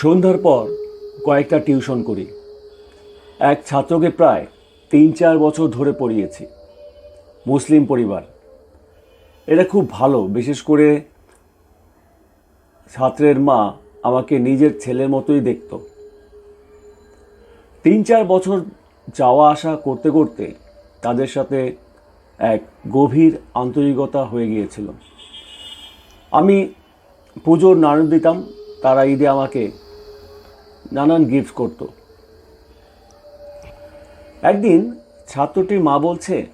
সন্ধ্যার পর কয়েকটা টিউশন করি। এক ছাত্রকে প্রায় তিন চার বছর ধরে পড়িয়েছি। মুসলিম পরিবার। এটা খুব ভালো, বিশেষ করে ছাত্রের মা আমাকে নিজের ছেলের মতোই দেখত। তিন চার বছর যাওয়া আসা করতে করতে তাদের সাথে এক গভীর আন্তরিকতা হয়ে গিয়েছিল। আমি পুজোর নাড়ন দিতাম, তারা ঈদে আমাকে নানান গিফট করত। একদিন ছাত্রটির মা বলছে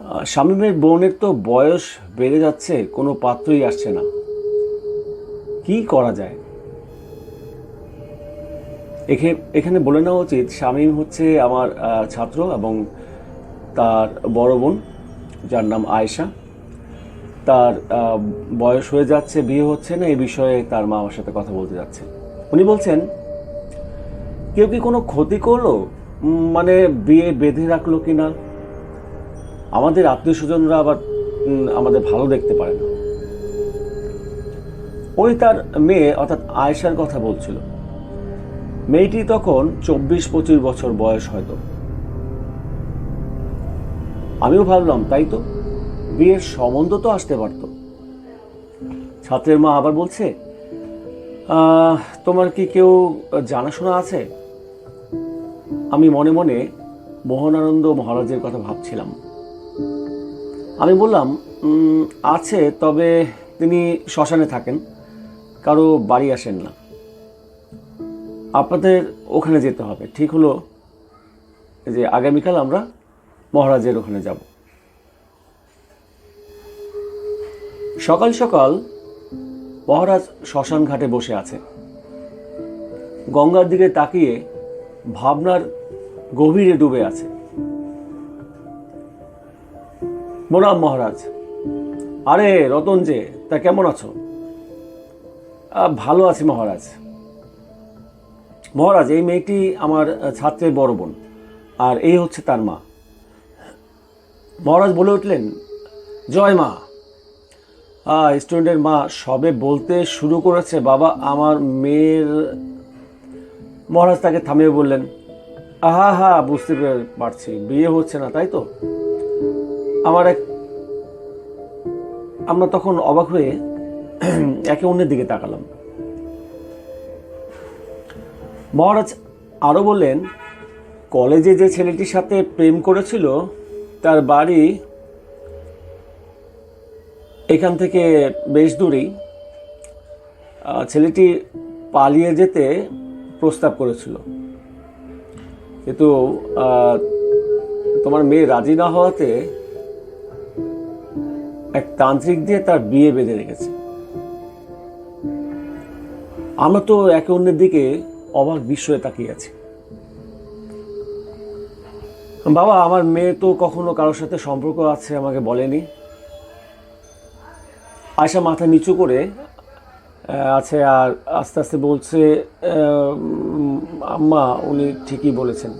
"আহ, শামীমের বোনের তো বয়স বেড়ে যাচ্ছে কোনো পাত্রই আসছে না। কি করা যায়? এখে এখানে বলে নেওয়া উচিত শামীম হচ্ছে আমার ছাত্র এবং তার বড় বোন যার নাম আয়েশা। তার বয়স হয়ে যাচ্ছে, বিয়ে হচ্ছে না, এই বিষয়ে তার মা আমার সাথে কথা বলতে যাচ্ছে। উনি বলছেন, কেউ কি কোনো ক্ষতি করল? মানে বিয়ে বেঁধে রাখল কি না? আমাদের আত্মীয় স্বজনরা আবার আমাদের ভালো দেখতে পারে না। ওই তার মেয়ে, অর্থাৎ আয়েশার কথা বলছিল। মেয়েটি তখন চব্বিশ, পঁচিশ বছর বয়স হয়তো। আমিও ভাবলাম, তাই তো? বিয়ের সম্বন্ধ তো আসতে পারত। ছাত্রের মা আবার বলছে "আহ, তোমার কি কেউ জানাশোনা আছে? আমি মনে মনে মোহনানন্দ মহারাজের কথা ভাবছিলাম। আমি বললাম আছে তবে তিনি শ্মশানে থাকেন কারও বাড়ি আসেন না। আপনাদের ওখানে যেতে হবে। ঠিক হলো যে আগামীকাল আমরা মহারাজের ওখানে যাব। সকাল সকাল মহারাজ শ্মশান ঘাটে বসে আছে গঙ্গার দিকে তাকিয়ে ভাবনার গভীরে ডুবে আছে। মোরাম মহারাজ, আরে রতন যে, তা কেমন আছো? ভালো আছি মহারাজ। মহারাজ, এই মেয়েটি আমার ছাত্রের বড় বোন, আর এই হচ্ছে তার মা। মহারাজ বলে উঠলেন, জয় মা। স্টুডেন্টের মা সবে বলতে শুরু করেছে, বাবা, আমার মেয়ের মহারাজ তাকে থামিয়ে বললেন, আহা, হা, বুঝতে পেরে- পারছি, বিয়ে হচ্ছে না, তাই তো? আমার এক, আমরা তখন অবাক হয়ে একে অন্যের দিকে তাকালাম। মহারাজ আরও বললেন, কলেজে যে ছেলেটির সাথে প্রেম করেছিল, তার বাড়ি এখান থেকে বেশ দূরেই ছেলেটি পালিয়ে যেতে প্রস্তাব করেছিল। কিন্তু তোমার মেয়ে রাজি না হওয়াতে এক তান্ত্রিক দিয়ে তার বিয়ে বেঁধে রেখেছে। আমরা তো একে অন্যের দিকে অবাক বিস্ময়ে তাকিয়ে আছি। বাবা, আমার মেয়ে তো কখনো কারোর সাথে সম্পর্ক আছে আমাকে বলেনি। আয়সা মাথা নিচু করে আছে আর আস্তে আস্তে বলছে আম্মা, উনি ঠিকই বলেছেন।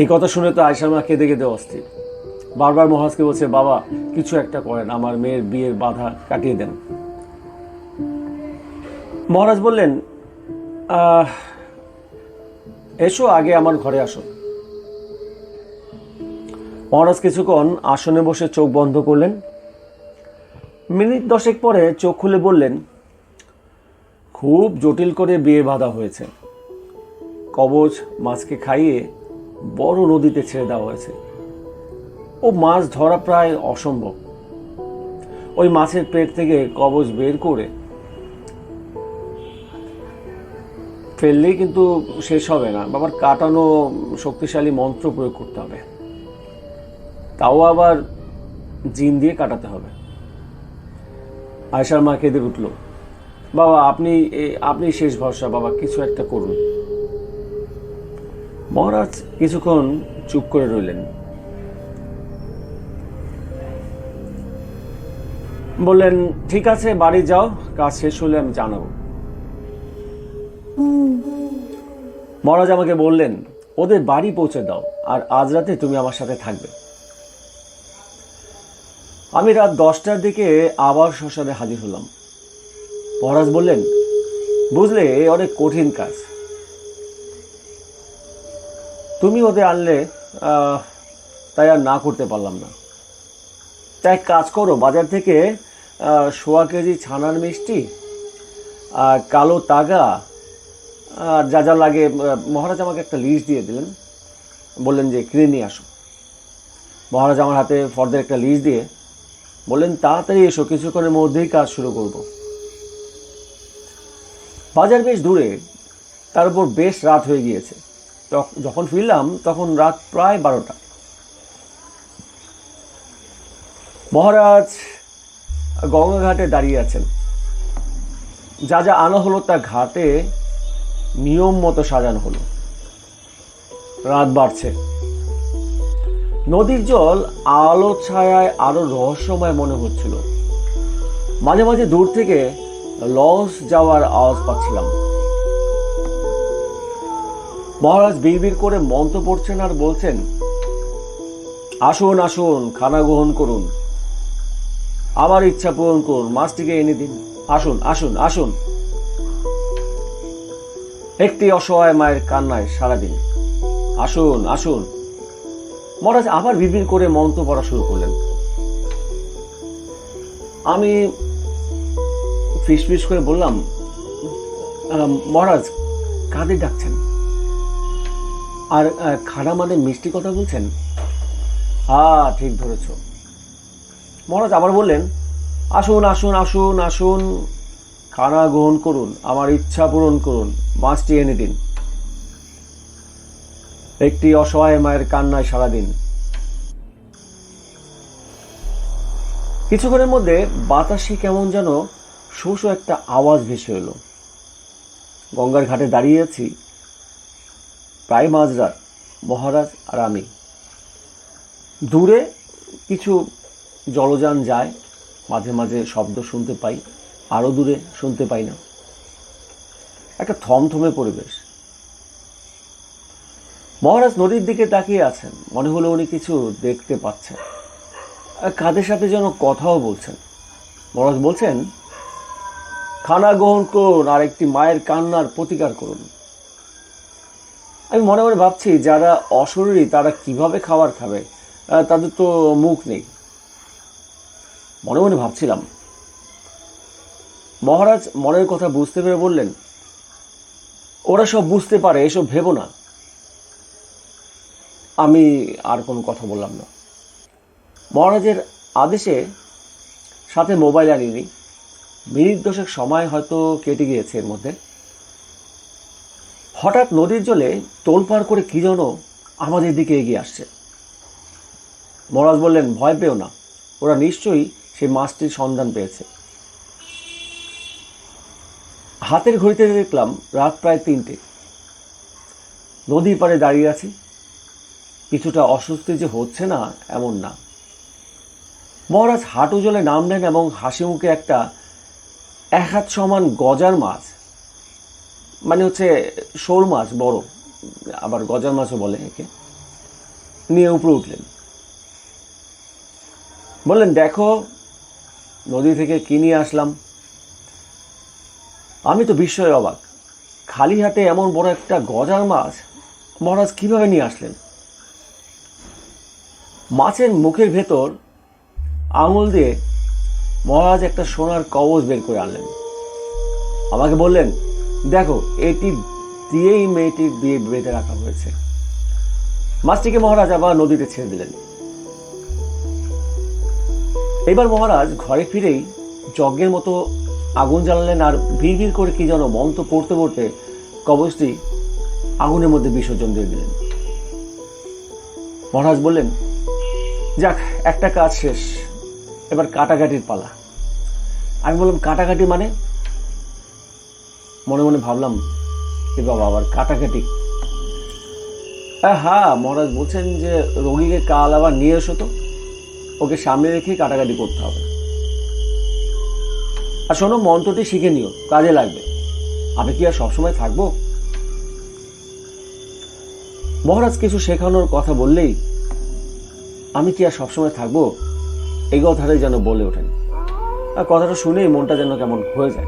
এই কথা শুনে তো আয়সা মা কেঁদে কেঁদে অস্থির। বারবার মহাজকে বলছে, বাবা, কিছু একটা করেন, আমার মেয়ের বিয়ের বাধা কাটিয়ে দেন। মহারাজ বললেন এসো, আগে আমার ঘরে আসো। মহারাজ কিছুক্ষণ আসনে বসে চোখ বন্ধ করলেন। মিনিট দশেক পরে চোখ খুলে বললেন, খুব জটিল করে বিয়ে বাঁধা হয়েছে। কবচ মাছকে খাইয়ে বড় নদীতে ছেড়ে দেওয়া হয়েছে। ও মাছ ধরা প্রায় অসম্ভব। ওই মাছের পেট থেকে কবচ বের করে ফেললেই কিন্তু শেষ হবে না। বাবার কাটানো শক্তিশালী মন্ত্র প্রয়োগ করতে হবে। তাও আবার জিন দিয়ে কাটাতে হবে। আয়সার মা কেঁদে উঠল, বাবা, আপনি আপনি শেষ ভরসা, বাবা, কিছু একটা করুন। মহারাজ কিছুক্ষণ চুপ করে রইলেন। বললেন, ঠিক আছে, বাড়ি যাও, কাজ শেষ হলে আমি জানাব। মহারাজ আমাকে বললেন, ওদের বাড়ি পৌঁছে দাও, আর আজ রাতে তুমি আমার সাথে থাকবে। আমি রাত দশটার দিকে আবার শ্মশানে হাজির হলাম। মহারাজ বললেন, বুঝলে অনেক কঠিন কাজ। তুমি ওদের আনলে তাই আর না করতে পারলাম না। তাই কাজ করো, বাজার থেকে সোয়া কেজি ছানার মিষ্টি আর কালো তাগা আর যা যা লাগে মহারাজ আমাকে একটা লিস্ট দিয়ে দিলেন। বললেন যে, কিনে নিয়ে আসো। মহারাজ আমার হাতে ফর্দের একটা লিস্ট দিয়ে বললেন, তাড়াতাড়ি এসো, কিছুক্ষণের মধ্যেই কাজ শুরু করব। বাজার বেশ দূরে, তার উপর বেশ রাত হয়ে গিয়েছে। যখন ফিরলাম, তখন রাত প্রায় বারোটা। মহারাজ গঙ্গা ঘাটে দাঁড়িয়ে আছেন। যা যা আনা হলো তা ঘাটে নিয়ম মতো সাজানো হলো। রাত বাড়ছে। নদীর জল আলো ছায়ায় আরও রহস্যময় মনে হচ্ছিল। মাঝে মাঝে দূর থেকে লঞ্চ যাওয়ার আওয়াজ পাচ্ছিলাম। মহারাজ বিড়বিড় করে মন্ত্র পড়ছেন আর বলছেন, আসুন আসুন, খানা গ্রহণ করুন। আমার ইচ্ছা পূরণ করুন। মাছটিকে এনে দিন। আসুন আসুন আসুন। একটি অসহায় মায়ের কান্নায় সারাদিন। আসুন আসুন। মহারাজ আবার বিবির করে মন্ত্র পড়া শুরু করলেন। আমি ফিসফিস করে বললাম মহারাজ কাঁদে ডাকছেন? আর খানা মানে মিষ্টি কথা বলছেন? হ্যাঁ ঠিক ধরেছ। মহারাজ আবার বললেন, আসুন আসুন আসুন আসুন খানা গ্রহণ করুন, আমার ইচ্ছা পূরণ করুন, মাছটি এনে দিন। একটি অসহায় মায়ের কান্নায় সারাদিন। কিছুক্ষণের মধ্যে বাতাসে কেমন যেন শোষ একটা আওয়াজ ভেসে এলো। গঙ্গার ঘাটে দাঁড়িয়ে আছি প্রায় মাঝরাত, মহারাজ আর আমি। দূরে কিছু জলযান যায়, মাঝে মাঝে শব্দ শুনতে পাই আরও দূরে শুনতে পাই না। একটা থমথমে পরিবেশ। মহারাজ নদীর দিকে তাকিয়ে আছেন। মনে হলো উনি কিছু দেখতে পাচ্ছেন। কাদের সাথে যেন কথাও বলছেন। মহারাজ বলছেন, খানা গ্রহণ করুন আর একটি মায়ের কান্নার প্রতিকার করুন। আমি মনে মনে ভাবছি, যারা অশরীরী, তারা কীভাবে খাবার খাবে? তাদের তো মুখ নেই। মনে মনে ভাবছিলাম, মহারাজ মনের কথা বুঝতে পেরে বললেন, ওরা সব বুঝতে পারে, এসব ভেবো না। আমি আর কোনো কথা বললাম না। মহারাজের আদেশে সাথে মোবাইল আনিনি। মিনিট দশেক সময় হয়তো কেটে গিয়েছে এর মধ্যে। হঠাৎ নদীর জলে তোলপাড় করে কী যেন আমাদের দিকে এগিয়ে আসছে। মহারাজ বললেন, ভয় পেও না, ওরা নিশ্চয়ই সেই মাছটির সন্ধান পেয়েছে। হাতের ঘড়িতে দেখলাম রাত প্রায় তিনটে। নদীর পাড়ে দাঁড়িয়ে আছি। কিছুটা অস্বস্তি যে হচ্ছে না, এমন না। মহারাজ হাঁটু জলে নামলেন এবং হাসি মুখে একটা এক হাত সমান গজার মাছ মানে হচ্ছে শোল মাছ, বড়, আবার গজার মাছও বলে একে, নিয়ে উপরে উঠলেন। বললেন, দেখো, নদী থেকে কি নিয়ে আসলাম? আমি তো বিস্ময়ে অবাক। খালি হাতে এমন বড় একটা গজার মাছ মহারাজ কীভাবে নিয়ে আসলেন? মাছের মুখের ভেতর আঙুল দিয়ে মহারাজ একটা সোনার কবচ বের করে আনলেন। আমাকে বললেন, দেখো, এটি দিয়েই মেয়েটির বিয়ে বেঁধে রাখা হয়েছে। মাছটিকে মহারাজ আবার নদীতে ছেড়ে দিলেন। এবার মহারাজ ঘরে ফিরেই যজ্ঞের মতো আগুন জ্বালালেন আর ভিড় ভিড় করে কি যেন মন্ত্র পড়তে পড়তে কবচটি আগুনের মধ্যে বিসর্জন দিয়ে দিলেন। মহারাজ বললেন যাক, একটা কাজ শেষ। এবার কাটাকাটির পালা। আমি বললাম, কাটাকাটি মানে? মনে মনে ভাবলাম, এ বাবা, আবার কাটাকাটি। হ্যাঁ মহারাজ বলছেন যে, রোগীকে কাল আবার নিয়ে এসো তো। ওকে সামনে রেখে কাটাকাটি করতে হবে। আর শোনো, মন্ত্রটি শিখে নিও, কাজে লাগবে। আমি কি আর সবসময় থাকব? মহারাজ কিছু শেখানোর কথা বললেই আমি কি আর সবসময় থাকব? এই কথাটাই যেন বলে ওঠেন। আর কথাটা শুনেই মনটা যেন কেমন হয়ে যায়।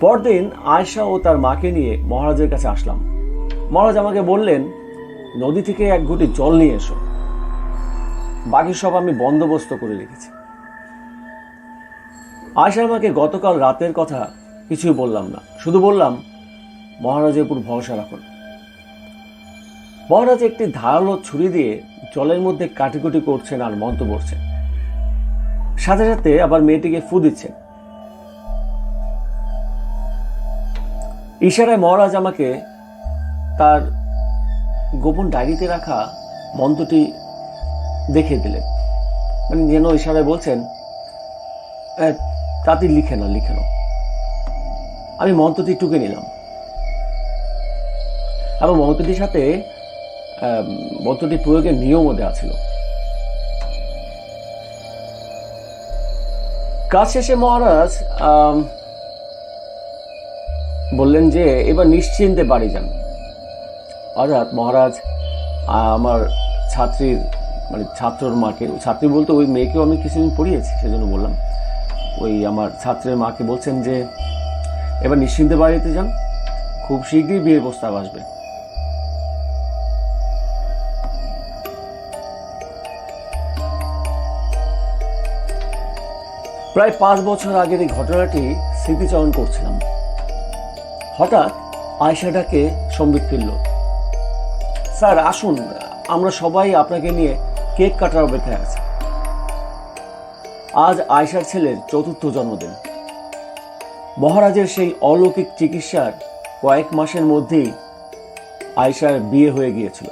পরদিন আয়শা ও তার মাকে নিয়ে মহারাজের কাছে আসলাম। মহারাজ আমাকে বললেন, নদী থেকে এক ঘটি জল নিয়ে এসো। বাকি সব আমি বন্দোবস্ত করে রেখেছি। আয়সার আমাকে গতকাল রাতের কথা কিছুই বললাম না। শুধু বললাম, মহারাজের উপর ভরসা রাখুন। মহারাজ একটি ধারালো ছুরি দিয়ে জলের মধ্যে কাটিকুটি করছেন আর মন্ত্র পড়ছেন। সাথে সাথে আবার মেয়েটিকে ফু দিচ্ছেন। ইশারায় মহারাজ আমাকে তার গোপন ডায়েরিতে রাখা মন্ত্রটি দেখিয়ে দিলেন। মানে যেন ইশারায় বলছেন "এ, তাড়াতাড়ি লিখে না লিখে নাও। আমি মন্ত্রটি টুকে নিলাম। এবং মন্ত্রটির সাথে মন্ত্রটি প্রয়োগের নিয়মও দেওয়া ছিল কাজ শেষে মহারাজ বললেন যে, এবার নিশ্চিন্তে বাড়ি যান। অর্থাৎ মহারাজ আমার ছাত্রীর মানে ছাত্রর মাকে, ছাত্রী বলতে ওই মেয়েকেও আমি কিছুদিন পড়িয়েছি, সেজন্য বললাম। ওই আমার ছাত্রের মাকে বলছেন যে, এবার নিশ্চিন্তে বাড়িতে যান। খুব শীঘ্রই বিয়ের প্রস্তাব আসবে। প্রায় পাঁচ বছর আগের এই ঘটনাটি স্মৃতিচারণ করছিলাম। হঠাৎ আয়সাটাকে সম্বিত ফিরল। স্যার, আসুন, আমরা সবাই আপনাকে নিয়ে কেক কাটার অপেক্ষায় আছি। আজ আয়সার ছেলের চতুর্থ জন্মদিন। মহারাজের সেই অলৌকিক চিকিৎসার কয়েক মাসের মধ্যেই আয়সার বিয়ে হয়ে গিয়েছিল।